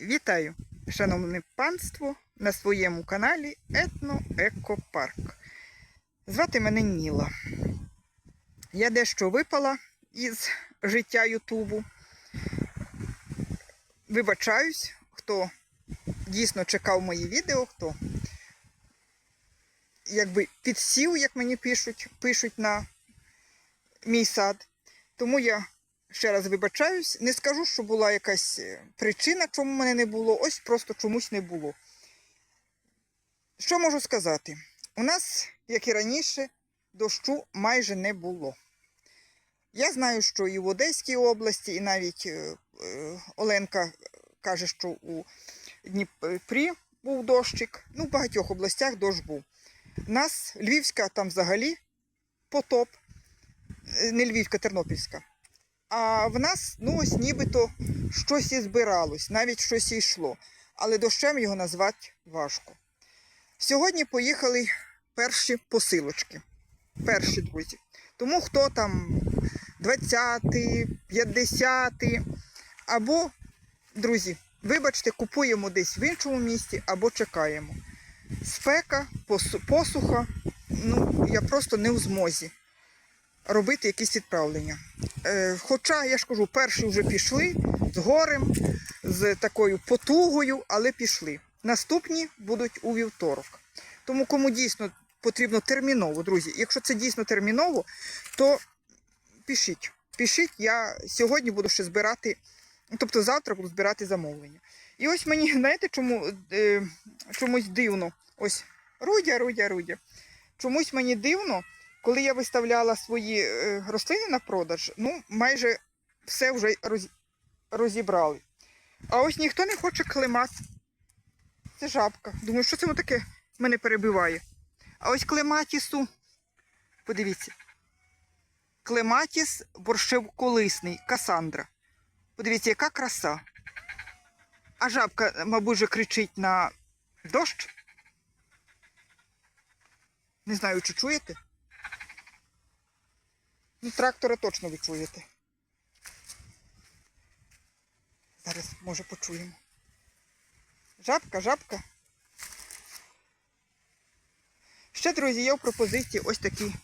Вітаю, шановне панство, на своєму каналі Етно Екопарк. Звати мене Ніла. Я дещо випала із життя Ютубу. Вибачаюсь, хто дійсно чекав мої відео, хто якби підсів, як мені пишуть, пишуть на мій сад. Тому я ще раз вибачаюсь. Не скажу, що була якась е, причина, чому мене не було. Ось просто чомусь не було. Що можу сказати? У нас, як і раніше, дощу майже не було. Я знаю, що і в Одеській області, і навіть е, е, Оленка каже, що у Дніпрі був дощик. Ну, в багатьох областях дощ був. У нас Львівська там взагалі потоп, не Львівська, Тернопільська. А в нас, ну ось нібито щось і збиралось, навіть щось і йшло. Але дощем його назвати важко. Сьогодні поїхали перші посилочки. Перші друзі. Тому хто там 20, 50 або, друзі, вибачте, купуємо десь в іншому місті або чекаємо. Спека, посуха, ну, я просто не в змозі робити якісь відправлення. Е, хоча, я ж кажу, перші вже пішли з горем, з такою потугою, але пішли. Наступні будуть у вівторок. Тому кому дійсно потрібно терміново, друзі, якщо це дійсно терміново, то пишіть. Пишіть, я сьогодні буду ще збирати, тобто завтра буду збирати замовлення. І ось мені, знаєте, чому е, чомусь дивно. Ось Рудя, Рудя, Рудя. Чомусь мені дивно, коли я виставляла свої е, рослини на продаж, ну, майже все вже розібрали. А ось ніхто не хоче клемат. Це жабка. Думаю, що це воно таке мене перебиває. А ось клематісу, подивіться. Клематіс борщевколисний, Касандра. Подивіться, яка краса. А жабка, мабуть, же кричить на дощ. Не знаю, чи чуєте. Ну, трактора точно ви чуєте. Зараз, може, почуємо. Жабка, жабка. Ще, друзі, є в пропозиції ось такий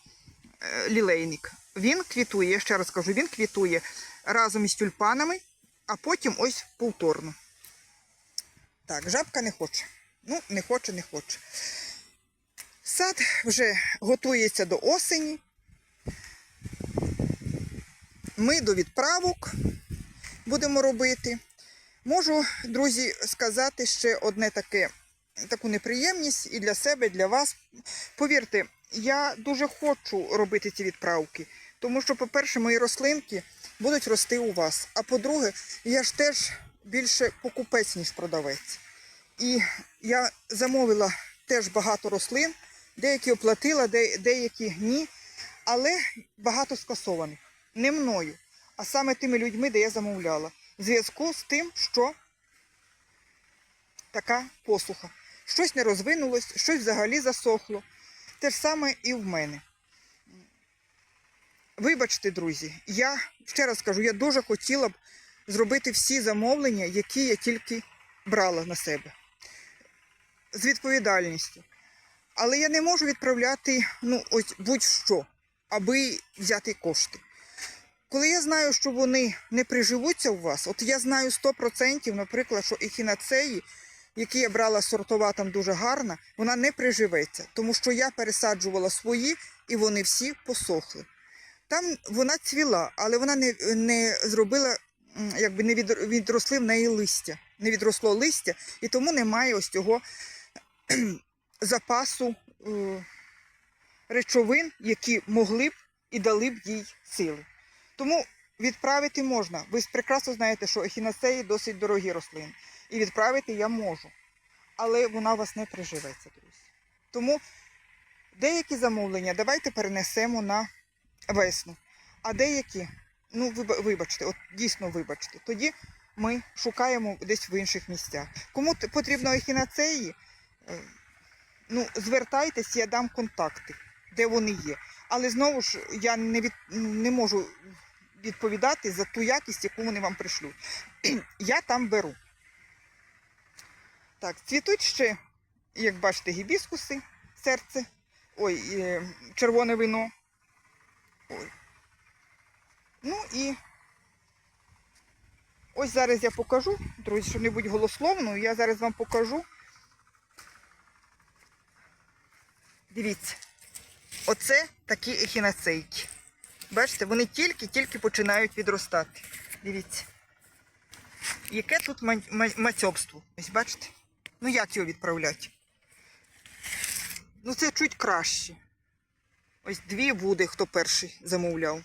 е, лілейник. Він квітує, я ще раз кажу, він квітує разом із тюльпанами, а потім ось повторно. Так, жабка не хоче. Ну, не хоче, не хоче. Сад вже готується до осені. Ми до відправок будемо робити. Можу, друзі, сказати ще одне таке, таку неприємність і для себе, і для вас. Повірте, я дуже хочу робити ці відправки, тому що, по-перше, мої рослинки будуть рости у вас. А по-друге, я ж теж більше покупець, ніж продавець. І я замовила теж багато рослин, деякі оплатила, деякі ні, але багато скасованих. Не мною, а саме тими людьми, де я замовляла. В зв'язку з тим, що така посуха. Щось не розвинулось, щось взагалі засохло. Те ж саме і в мене. Вибачте, друзі, я ще раз кажу, я дуже хотіла б зробити всі замовлення, які я тільки брала на себе. З відповідальністю. Але я не можу відправляти ну, ось будь-що, аби взяти кошти. Коли я знаю, що вони не приживуться у вас, от я знаю 100%, наприклад, що ехінацеї, які я брала сортова там дуже гарна, вона не приживеться, тому що я пересаджувала свої і вони всі посохли. Там вона цвіла, але вона не, не зробила, якби не від, відросли в неї листя, не відросло листя, і тому немає ось цього запасу е, речовин, які могли б і дали б їй сили. Тому відправити можна. Ви прекрасно знаєте, що ехінацеї досить дорогі рослини. І відправити я можу. Але вона у вас не приживеться, друзі. Тому деякі замовлення давайте перенесемо на весну. А деякі, ну виба- вибачте, от дійсно вибачте, тоді ми шукаємо десь в інших місцях. Кому потрібно ехінацеї, е, ну, звертайтесь, я дам контакти, де вони є. Але знову ж я не, від, не можу відповідати за ту якість, яку вони вам пришлють. Я там беру. Так, цвітуть ще, як бачите, гібіскуси, серце. Ой, е, червоне вино. Ой. Ну і ось зараз я покажу, друзі, щоб не будь голословною, я зараз вам покажу. Дивіться, оце такі ехінацейки. Бачите, вони тільки-тільки починають відростати. Дивіться. Яке тут ма- ма- мацьобство. Ось бачите? Ну як його відправляти? Ну це чуть краще. Ось дві буде, хто перший замовляв.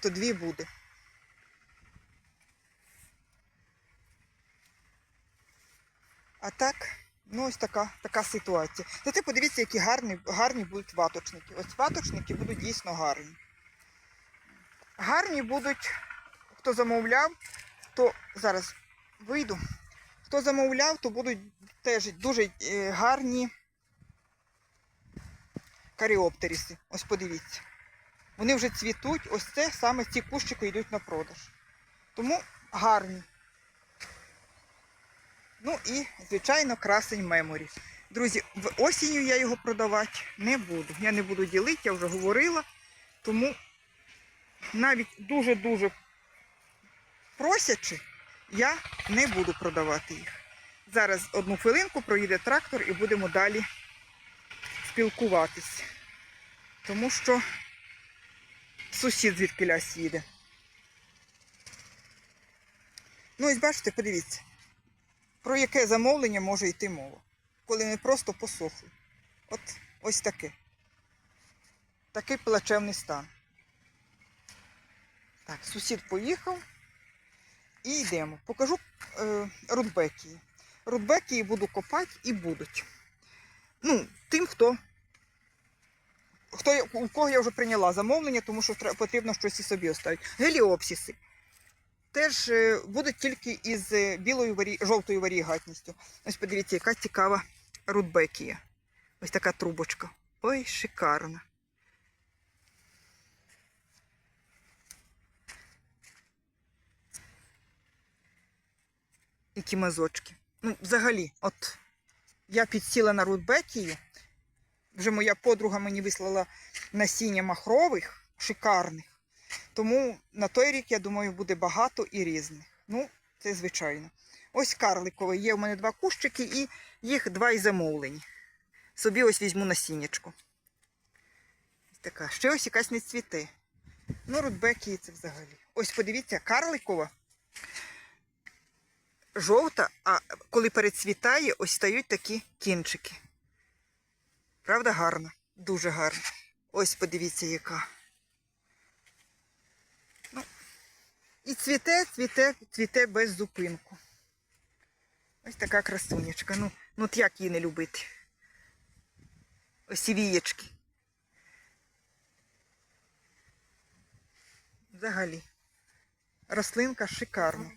То дві буде. А так, ну ось така, така ситуація. Зате подивіться, які гарні, гарні будуть ваточники. Ось ваточники будуть дійсно гарні. Гарні будуть, хто замовляв, то зараз вийду. Хто замовляв, то будуть теж дуже е, гарні каріоптеріси. Ось подивіться. Вони вже цвітуть, ось це саме ці кущики йдуть на продаж. Тому гарні. Ну і, звичайно, красень меморі. Друзі, в осінню я його продавати не буду. Я не буду ділити, я вже говорила. Тому навіть дуже-дуже просячи, я не буду продавати їх. Зараз одну хвилинку проїде трактор і будемо далі спілкуватись. Тому що сусід звідкилясь їде. Ну, ось бачите, подивіться, про яке замовлення може йти мова, коли вони просто посохли. От ось таке. Такий плачевний стан. Так, сусід поїхав. І йдемо. Покажу е, рудбекії. Рудбекії буду копати і будуть. Ну, тим, хто, хто у кого я вже прийняла замовлення, тому що потрібно щось і собі оставити. Геліопсіси. Теж е, будуть тільки із е, білою варі... жовтою варігатністю. Ось подивіться, яка цікава рудбекія. Ось така трубочка. Ой, шикарна. Які мазочки. Ну, взагалі, от я підсіла на рудбекію. Вже моя подруга мені вислала насіння махрових, шикарних. Тому на той рік, я думаю, буде багато і різних. Ну, це звичайно. Ось карликовий. Є в мене два кущики і їх два і замовлені. Собі ось візьму насіннячко. Ось така. Ще ось якась не цвіте. Ну, рудбекії це взагалі. Ось подивіться, карликова жовта, а коли перецвітає, ось стають такі кінчики. Правда, гарно? Дуже гарно. Ось подивіться, яка. Ну, і цвіте, цвіте, цвіте без зупинку. Ось така красунечка. Ну, ну от як її не любити? Ось ці вієчки. Взагалі. Рослинка шикарна.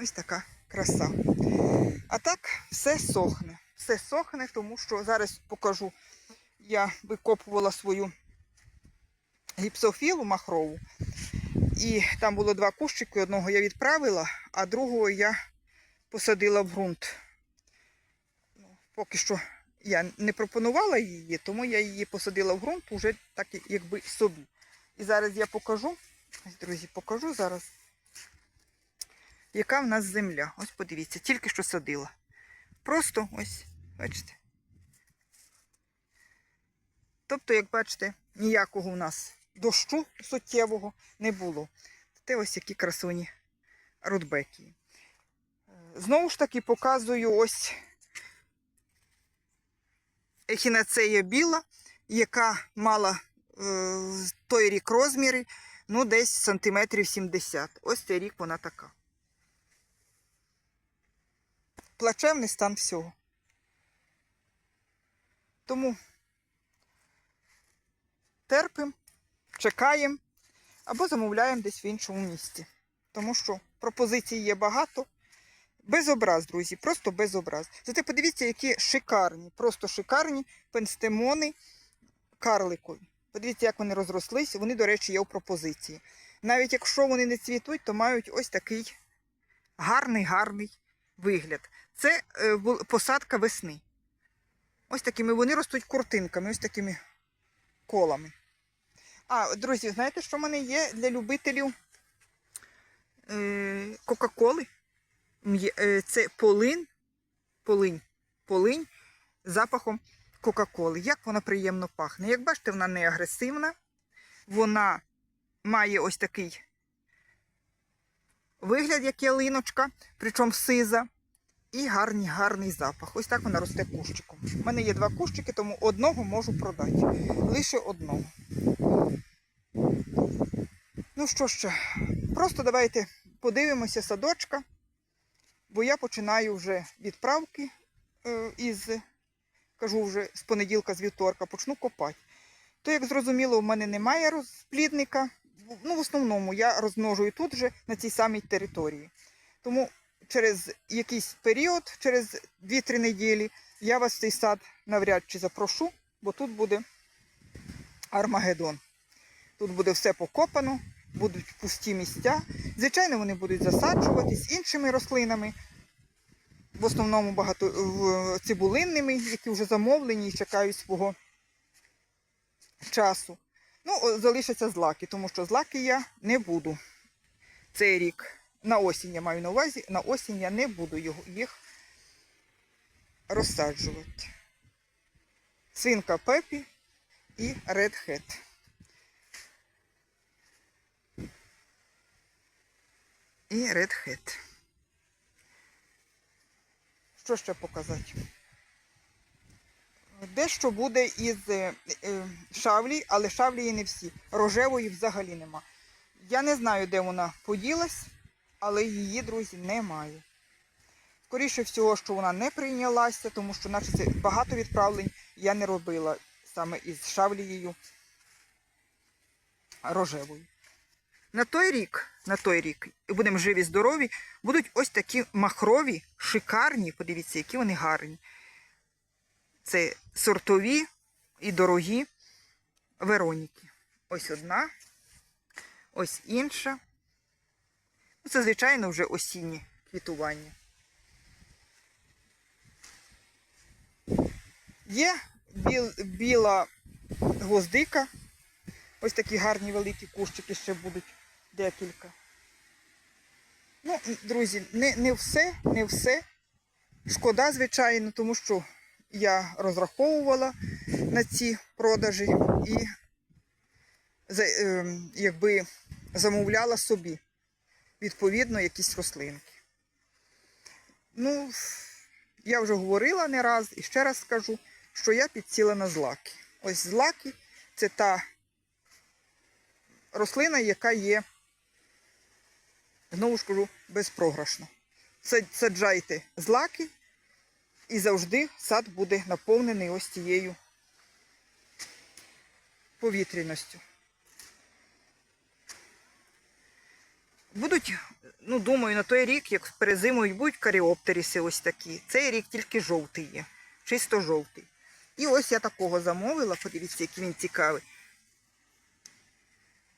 Ось така краса. А так все сохне. Все сохне, тому що зараз покажу. Я викопувала свою гіпсофілу махрову. І там було два кущики. Одного я відправила, а другого я посадила в ґрунт. Ну, Поки що я не пропонувала її, тому я її посадила в ґрунт уже так якби собі. І зараз я покажу. Ось, друзі, покажу зараз яка в нас земля. Ось подивіться, тільки що садила. Просто ось, бачите. Тобто, як бачите, ніякого у нас дощу суттєвого не було. Те ось які красуні рудбекії. Знову ж таки показую ось ехінацея біла, яка мала е, той рік розміри, ну десь сантиметрів 70. Ось цей рік вона така. плачевний стан всього. Тому терпимо, чекаємо або замовляємо десь в іншому місці. Тому що пропозицій є багато. Без образ, друзі, просто без образ. Зате подивіться, які шикарні, просто шикарні пенстемони карликові. Подивіться, як вони розрослись. Вони, до речі, є у пропозиції. Навіть якщо вони не цвітуть, то мають ось такий гарний, гарний вигляд. Це е, посадка весни. Ось такими вони ростуть куртинками, ось такими колами. А, друзі, знаєте, що в мене є для любителів е, Кока-Коли? Е, Це полин, полинь, полинь запахом Кока-Коли. Як вона приємно пахне. Як бачите, вона не агресивна, вона має ось такий вигляд, як ялиночка, причому сиза. І гарний, гарний запах. Ось так вона росте кущиком. У мене є два кущики, тому одного можу продати. Лише одного. Ну що ще, просто давайте подивимося садочка, бо я починаю вже відправки е, із, кажу вже з понеділка, з вівторка, почну копати. То, як зрозуміло, в мене немає розплідника. Ну, в основному я розмножую тут же на цій самій території. Тому через якийсь період, через 2-3 неділі, я вас в цей сад навряд чи запрошу, бо тут буде Армагеддон. Тут буде все покопано, будуть пусті місця. Звичайно, вони будуть засаджуватись іншими рослинами, в основному багато цибулинними, які вже замовлені і чекають свого часу. Ну, залишаться злаки, тому що злаки я не буду цей рік. На осінь я маю на увазі, на осінь я не буду їх розсаджувати. Свинка Пепі і Hat. І Hat. Що ще показати? Дещо буде із е, е, шавлі, але шавлії не всі. Рожевої взагалі нема. Я не знаю, де вона поділась, але її, друзі, немає. Скоріше всього, що вона не прийнялася, тому що наче це багато відправлень я не робила саме із шавлією рожевою. На той рік, на той рік, і будемо живі, здорові, будуть ось такі махрові, шикарні, подивіться, які вони гарні. Це сортові і дорогі Вероніки. Ось одна, ось інша. Це, звичайно, вже осіннє квітування. Є біл, біла гвоздика. Ось такі гарні великі кущики ще будуть декілька. Ну, друзі, не, не все, не все. Шкода, звичайно, тому що я розраховувала на ці продажі і ем, якби замовляла собі відповідно якісь рослинки. Ну, я вже говорила не раз і ще раз скажу, що я підсіла на злаки. Ось злаки це та рослина, яка є, знову ж кажу, безпрограшна. Саджайте злаки, і завжди сад буде наповнений ось цією повітряністю. Будуть, ну думаю, на той рік, як перезимують, будуть каріоптеріси ось такі. Цей рік тільки жовтий є, чисто жовтий. І ось я такого замовила, подивіться, який він цікавий.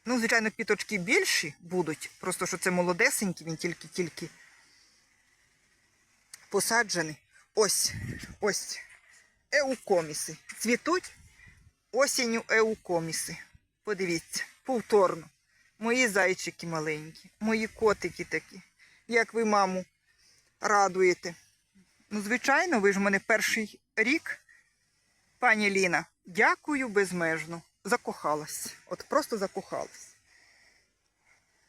Ну, звичайно, піточки більші будуть, просто що це молодесенький, він тільки-тільки посаджений. Ось, ось еукоміси. Цвітуть осінню еукоміси. Подивіться, повторно. Мої зайчики маленькі, мої котики такі. Як ви маму радуєте. Ну, звичайно, ви ж мене перший рік, пані Ліна. Дякую безмежно. Закохалась. От просто закохалась.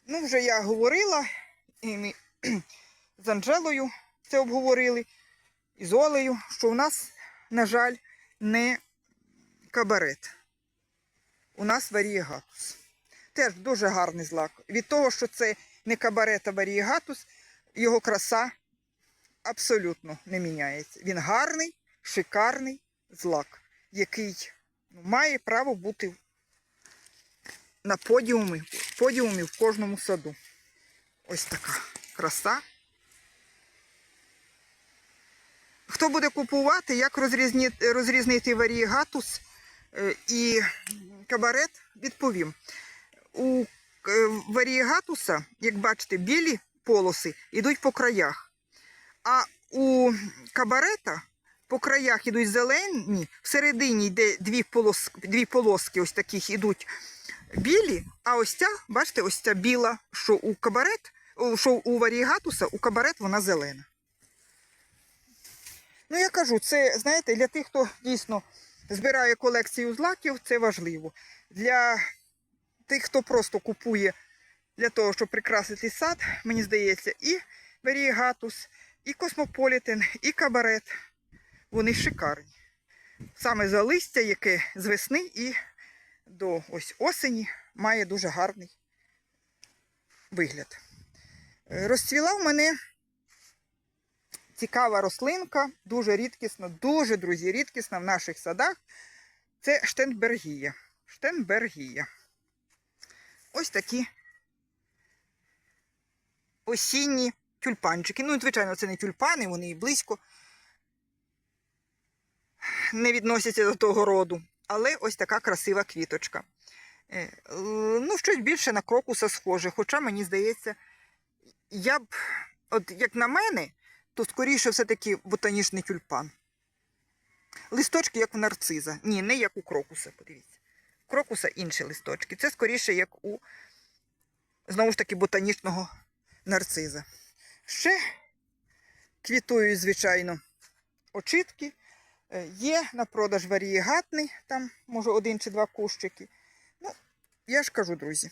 Ну, вже я говорила, і ми з Анжелою це обговорили, і з Олею, що у нас, на жаль, не кабарет. У нас варієгатус. Теж дуже гарний злак. Від того, що це не кабарет, а варієгатус, його краса абсолютно не міняється. Він гарний, шикарний злак, який ну, має право бути на подіумі, подіумі в кожному саду. Ось така краса. Хто буде купувати, як розрізнити, розрізнити варієгатус е, і кабарет, відповім. У е, варієгатуса, як бачите, білі полоси йдуть по краях. А у кабарета по краях йдуть зелені, всередині йде дві полоски, дві полоски ось таких йдуть білі, а ось ця, бачите, ось ця біла, що у кабарет, що у варієгатуса, у кабарет вона зелена. Ну, я кажу, це, знаєте, для тих, хто дійсно збирає колекцію злаків, це важливо. Для тих, хто просто купує для того, щоб прикрасити сад, мені здається, і варієгатус, і космополітен, і кабарет. Вони шикарні. Саме за листя, яке з весни і до ось осені має дуже гарний вигляд. Е, Розцвіла в мене цікава рослинка, дуже рідкісна, дуже, друзі, рідкісна в наших садах. Це штенбергія. Штенбергія. Ось такі осінні тюльпанчики. Ну, звичайно, це не тюльпани, вони і близько не відносяться до того роду. Але ось така красива квіточка. Е, Ну, щось більше на крокуса схоже. Хоча, мені здається, я б, от як на мене, то скоріше все-таки ботанічний тюльпан. Листочки, як у нарциза. Ні, не як у крокуса, подивіться. Крокуса інші листочки. Це скоріше, як у, знову ж таки, ботанічного нарциза. Ще квітують, звичайно, очітки. Е, Є на продаж варієгатний, там, може, один чи два кущики. Ну, я ж кажу, друзі,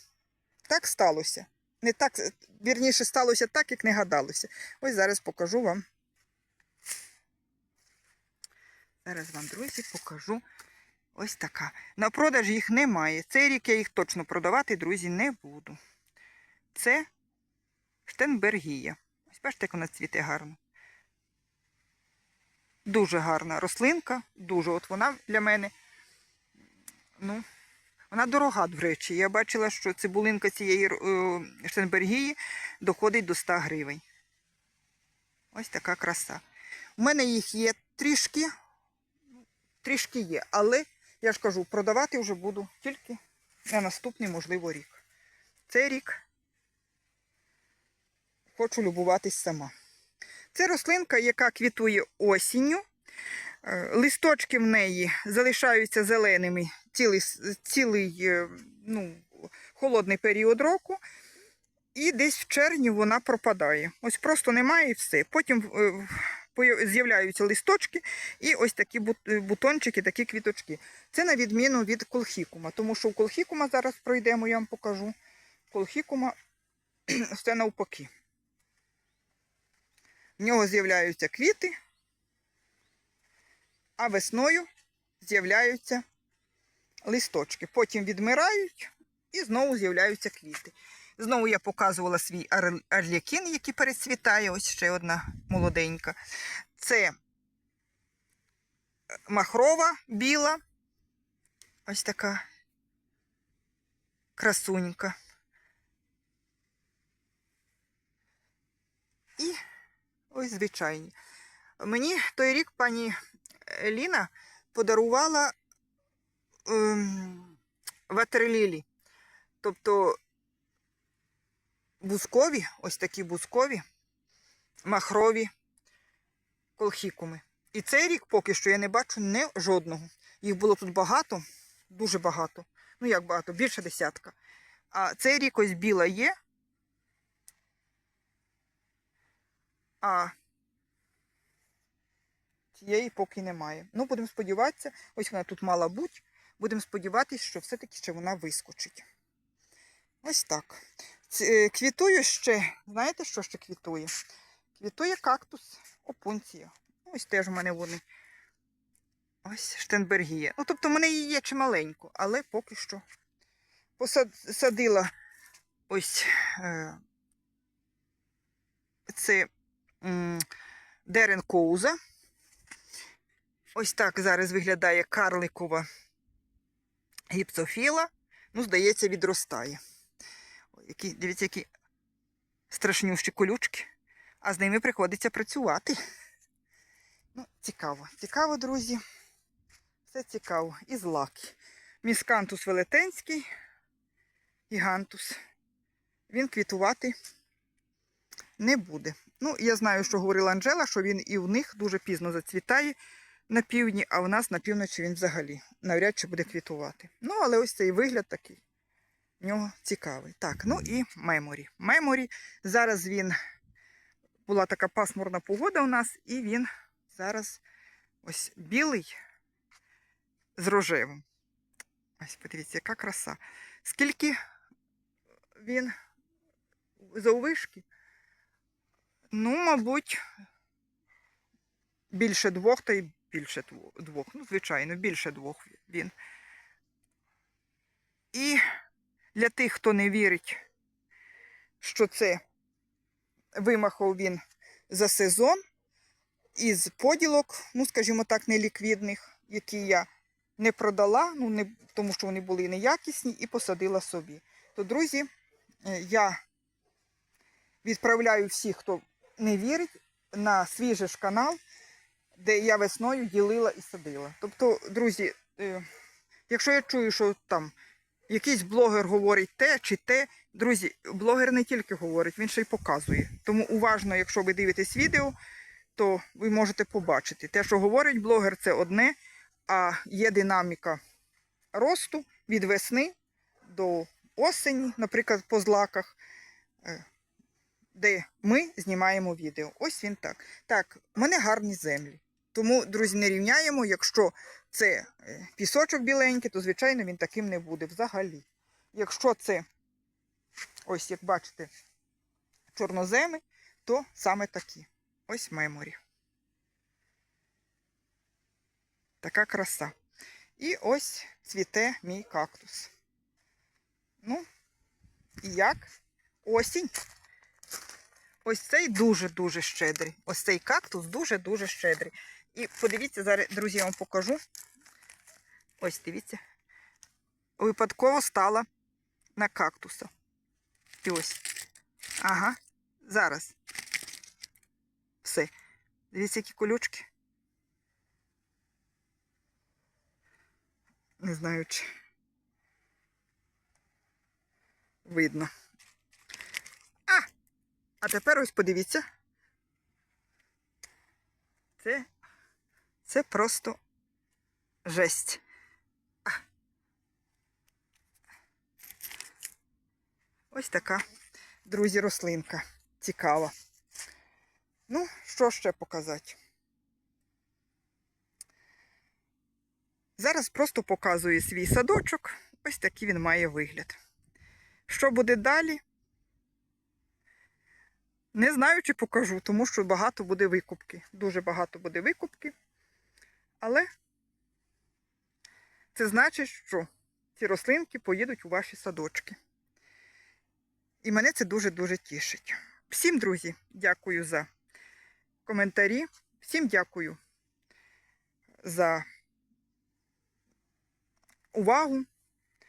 так сталося. Не так, вірніше, сталося так, як не гадалося. Ось зараз покажу вам. Зараз вам, друзі, покажу. Ось така. На продаж їх немає. Цей рік я їх точно продавати, друзі, не буду. Це штенбергія. Ось бачите, як вона цвіте гарно. Дуже гарна рослинка, дуже. От вона для мене, ну, вона дорога, до речі. Я бачила, що цибулинка цієї е, штенбергії доходить до 100 гривень. Ось така краса. У мене їх є трішки, трішки є, але я ж кажу, продавати вже буду тільки на наступний, можливо, рік. Цей рік хочу любуватись сама. Це рослинка, яка квітує осінню. Е, Листочки в неї залишаються зеленими цілий, цілий е, ну, холодний період року. І десь в червні вона пропадає. Ось просто немає і все. Потім е, з'являються листочки і ось такі е, бутончики, такі квіточки. Це на відміну від колхікума, тому що у колхікума зараз пройдемо, я вам покажу. Колхікума все навпаки. В нього з'являються квіти, а весною з'являються листочки. Потім відмирають і знову з'являються квіти. Знову я показувала свій ар- арлякін, який перецвітає. Ось ще одна молоденька. Це махрова біла. Ось така красунька. І ось звичайні. Мені той рік пані Ліна подарувала ем, ватерлілі. Тобто бузкові, ось такі бузкові, махрові колхікуми. І цей рік поки що я не бачу не жодного. Їх було тут багато, дуже багато. Ну як багато, більше десятка. А цей рік ось біла є. А цієї поки немає. Ну, будемо сподіватися, ось вона тут мала бути. Будемо сподіватися, що все-таки ще вона вискочить. Ось так. Е, Квітує ще, знаєте, що ще квітує? Квітує кактус опунція. Ось теж у мене вони. Ось штенбергія. Ну, тобто, в мене її є чималенько, але поки що посадила ось е, це м, дерен коуза. Ось так зараз виглядає карликова гіпсофіла. Ну, здається, відростає. Які, дивіться, які страшнющі колючки. А з ними приходиться працювати. Ну, цікаво. Цікаво, друзі. Це цікаво. І злаки. Міскантус велетенський, гігантус. Він квітувати не буде. Ну, я знаю, що говорила Анжела, що він і в них дуже пізно зацвітає на півдні, а в нас на півночі він взагалі навряд чи буде квітувати. Ну, але ось цей вигляд такий. В нього цікавий. Так, ну і меморі. Меморі. Зараз він була така пасмурна погода у нас, і він зараз ось білий з рожевим. Ось подивіться, яка краса. Скільки він заввишки? Ну, мабуть, більше двох, та й більше двох. Ну, звичайно, більше двох він. І для тих, хто не вірить, що це вимахав він за сезон із поділок, ну, скажімо так, неліквідних, які я не продала, ну, не, тому що вони були неякісні, і посадила собі. То, друзі, е, я відправляю всіх, хто не вірить, на свій же ж канал, де я весною ділила і садила. Тобто, друзі, е, якщо я чую, що там якийсь блогер говорить те чи те, друзі, блогер не тільки говорить, він ще й показує. Тому уважно, якщо ви дивитесь відео, то ви можете побачити. Те, що говорить блогер, це одне, а є динаміка росту від весни до осені, наприклад, по злаках, е, де ми знімаємо відео. Ось він так. Так, в мене гарні землі. Тому, друзі, не рівняємо. Якщо це е, пісочок біленький, то, звичайно, він таким не буде взагалі. Якщо це, ось як бачите, чорноземи, то саме такі. Ось меморі. Така краса. І ось цвіте мій кактус. Ну, і як? Осінь. Ось цей дуже-дуже щедрий. Ось цей кактус дуже-дуже щедрий. І подивіться, зараз, друзі, я вам покажу. Ось дивіться. Випадково стала на кактуса. І ось. Ага. Зараз. Все. Дивіться, які колючки. Не знаю, чи видно. А! А тепер ось подивіться. Це, це просто жесть. Ось така, друзі, рослинка. Цікава. Ну, що ще показати? Зараз просто показую свій садочок. Ось такий він має вигляд. Що буде далі? Не знаю, чи покажу, тому що багато буде викупки. Дуже багато буде викупки. Але це значить, що ці рослинки поїдуть у ваші садочки. І мене це дуже-дуже тішить. Всім, друзі, дякую за коментарі. Всім дякую за увагу,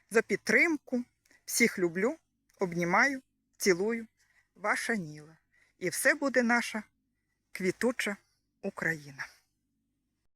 за підтримку. Всіх люблю, обнімаю, цілую. Ваша Ніла. І все буде наша квітуча Україна.